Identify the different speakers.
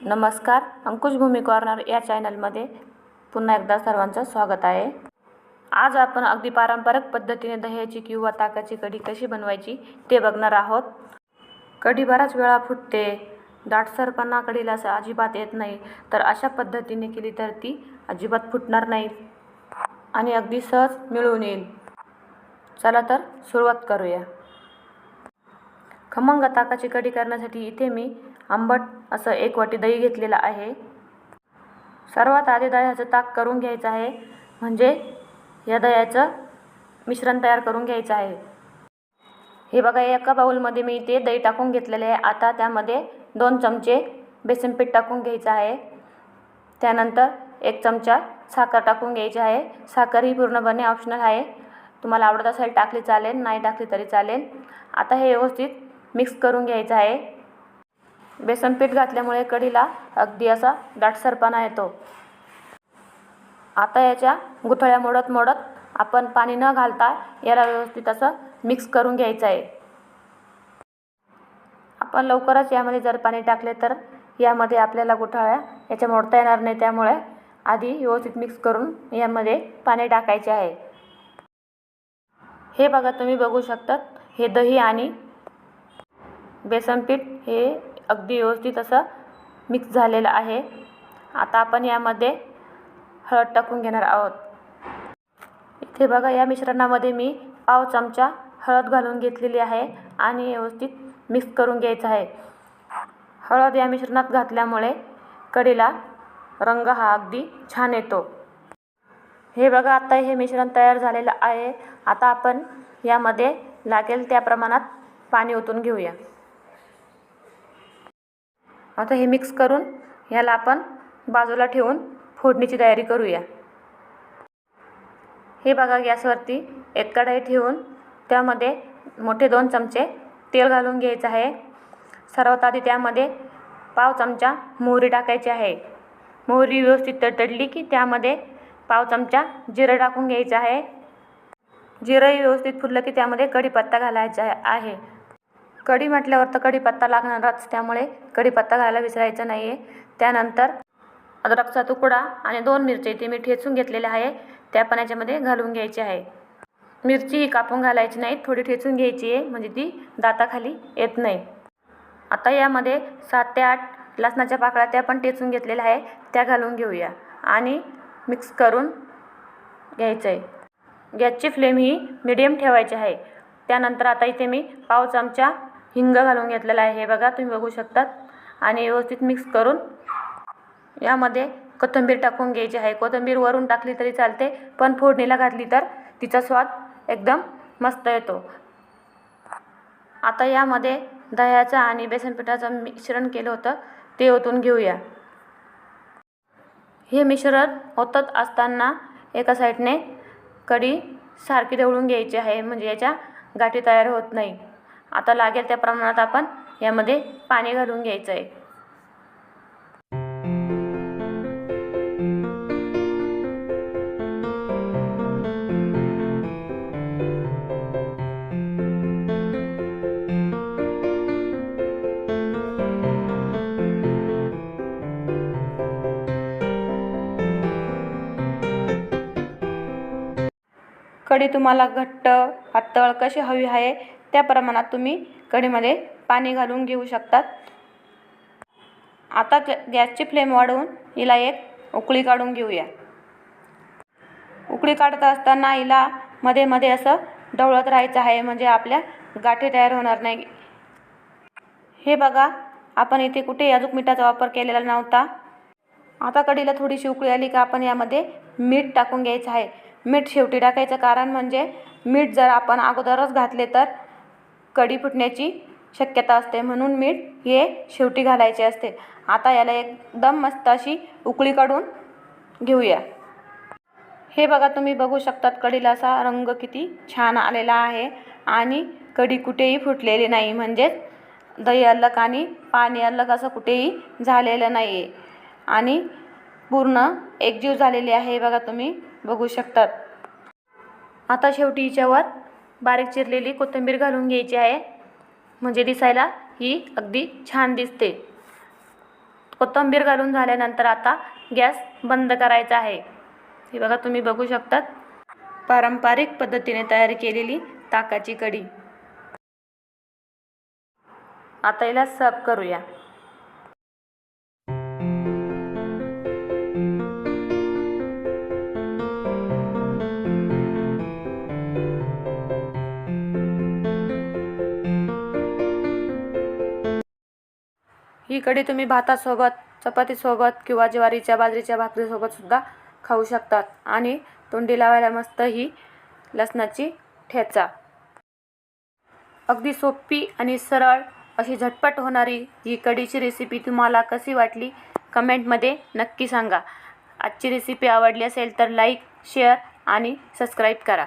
Speaker 1: नमस्कार अंकुश भूमी कॉर्नर या चॅनलमध्ये पुन्हा एकदा सर्वांचं स्वागत आहे. आज आपण अगदी पारंपरिक पद्धतीने दह्याची किंवा ताकाची कढी कशी बनवायची ते बघणार आहोत. कढी बराच वेळा फुटते दाटसरपणा कढीला असं अजिबात येत नाही तर अशा पद्धतीने केली तर ती अजिबात फुटणार नाही आणि अगदी सहज मिळून येईल. चला तर सुरुवात करूया. खमंग ताकाची कढी करण्यासाठी इथे मी आंबट असं एक वाटी दही घेतलेलं आहे. सर्वात आधी दह्याचं ताक करून घ्यायचं आहे. म्हणजे या दह्याचं मिश्रण तयार करून घ्यायचं आहे. हे बघा एका बाऊलमध्ये मी ते दही टाकून घेतलेले आहे. आता त्यामध्ये दोन चमचे बेसन पीठ टाकून घ्यायचं आहे. त्यानंतर एक चमचा साखर टाकून घ्यायची आहे. साखर ही पूर्णपणे ऑप्शनल आहे. तुम्हाला आवडत असेल टाकली चालेल नाही टाकली तरी चालेल. आता हे व्यवस्थित मिक्स करून घ्यायचं आहे. बेसन पीठ घातल्यामुळे कढीला अगदी असा दाटसरपणा येतो. आता याच्या गुठळ्या मोडत मोडत आपण पाणी न घालता याला व्यवस्थित असं मिक्स करून घ्यायचं आहे. आपण लवकरच यामध्ये जर पाणी टाकले तर यामध्ये आपल्याला गुठळ्या याच्या मोडता येणार नाही त्यामुळे आधी व्यवस्थित मिक्स करून यामध्ये पाणी टाकायचे आहे. हे बघा तुम्ही बघू शकतात हे दही आणि बेसन पीठ हे अगदी व्यवस्थित असं मिक्स झालेलं आहे. आता आपण यामध्ये हळद टाकून घेणार आहोत. इथे बघा या मिश्रणामध्ये मी पाव चमचा हळद घालून घेतलेली आहे आणि व्यवस्थित मिक्स करून घ्यायचं आहे. हळद या मिश्रणात घातल्यामुळे कढीला रंग हा अगदी छान येतो. हे बघा आता हे मिश्रण तयार झालेलं आहे. आता आपण यामध्ये लागेल त्या प्रमाणात पाणी ओतून घेऊया. आता हे मिक्स करून ह्याला आपण बाजूला ठेवून फोडणीची तयारी करूया. हे बघा गॅसवरती एक कढई ठेवून त्यामध्ये मोठे दोन चमचे तेल घालून घ्यायचं आहे. सर्वात आधी त्यामध्ये पाव चमचा मोहरी टाकायची आहे. मोहरी व्यवस्थित तडतडली की त्यामध्ये पाव चमचा जिरं टाकून घ्यायचं आहे. जिरंही व्यवस्थित फुललं की त्यामध्ये कढीपत्ता घालायचा आहे. कढी म्हटल्यावर तर कढीपत्ता लागणारच त्यामुळे कढीपत्ता घालायला विसरायचं नाही आहे त्यानंतर अद्रकचा तुकडा आणि दोन मिरची ते मी ठेचून घेतलेले आहे त्या पण याच्यामध्ये घालून घ्यायची आहे. मिरची ही कापून घालायची नाही थोडी ठेचून घ्यायची आहे म्हणजे ती दाताखाली येत नाही. आता यामध्ये सात ते आठ लसणाच्या पाकळ्या त्या पण टेचून घेतलेल्या आहे त्या घालून घेऊया. आणि मिक्स करून घ्यायचं आहे. गॅसची फ्लेम ही मिडियम ठेवायची आहे. त्यानंतर आता इथे मी पाव चमचा हिंग घालून घेतलेला आहे. हे बघा तुम्ही बघू शकतात. आणि व्यवस्थित मिक्स करून यामध्ये कोथिंबीर टाकून घ्यायची आहे. कोथिंबीर वरून टाकली तरी चालते पण फोडणीला घातली तर तिचा स्वाद एकदम मस्त येतो. आता यामध्ये दह्याचं आणि बेसनपिठाचं मिश्रण केलं होतं. ते ओतून घेऊया. हे मिश्रण ओतत असताना एका साईडने कढी सारखी ढवळून घ्यायची आहे. म्हणजे याच्या गाठी तयार होत नाही. आता लागेल त्या प्रमाणात आपण यामध्ये पाणी घालून घ्यायचं आहे कढी तुम्हाला घट्ट पातळ कशी हवी आहे त्या प्रमाणात तुम्ही कढीमध्ये पाणी घालून घेऊ शकतात. आता गॅसची फ्लेम वाढवून हिला एक उकळी काढून घेऊया. उकळी काढत असताना हिला मध्ये मध्ये असं ढवळत राहायचं आहे म्हणजे आपल्या गाठी तयार होणार नाही. हे बघा आपण इथे कुठेही अजून मिठाचा वापर केलेला नव्हता. आता कढीला थोडीशी उकळी आली का आपण यामध्ये मीठ टाकून घ्यायचं आहे. मीठ शेवटी टाकायचं कारण म्हणजे मीठ जर आपण अगोदरच घातले तर कढी फुटण्याची शक्यता असते. म्हणून मीठ हे शेवटी घालायचे असते. आता याला एकदम मस्त अशी उकळी काढून घेऊया. हे बघा तुम्ही बघू शकतात कढीला असा रंग किती छान आलेला आहे. आणि कढी कुठेही फुटलेली नाही. म्हणजेच दही अलग आणि पाणी अलग असं कुठेही झालेलं नाही आहे आणि पूर्ण एकजीव झालेली आहे बघा तुम्ही बघू शकतात. आता शेवटी हिच्यावर बारीक चिरलेली कोथिंबीर घालून घ्यायची आहे. म्हणजे दिसायला ही अगदी छान दिसते. कोथिंबीर घालून झाल्यानंतर आता गॅस बंद करायचा आहे. हे बघा तुम्ही बघू शकतात. पारंपरिक पद्धतीने तयार केलेली ताकाची कढी. आता हिला सर्व करूया. ही कढी तुम्ही भातासोबत चपातीसोबत किंवा ज्वारीच्या बाजरीच्या भाकरीसोबत सुद्धा खाऊ शकतात. आणि तोंडी लावायला मस्त ही लसणाची ठेचा. अगदी सोपी आणि सरळ अशी झटपट होणारी ही कढीची रेसिपी तुम्हाला कशी वाटली कमेंटमध्ये नक्की सांगा. आजची रेसिपी आवडली असेल तर लाईक शेअर आणि सबस्क्राईब करा.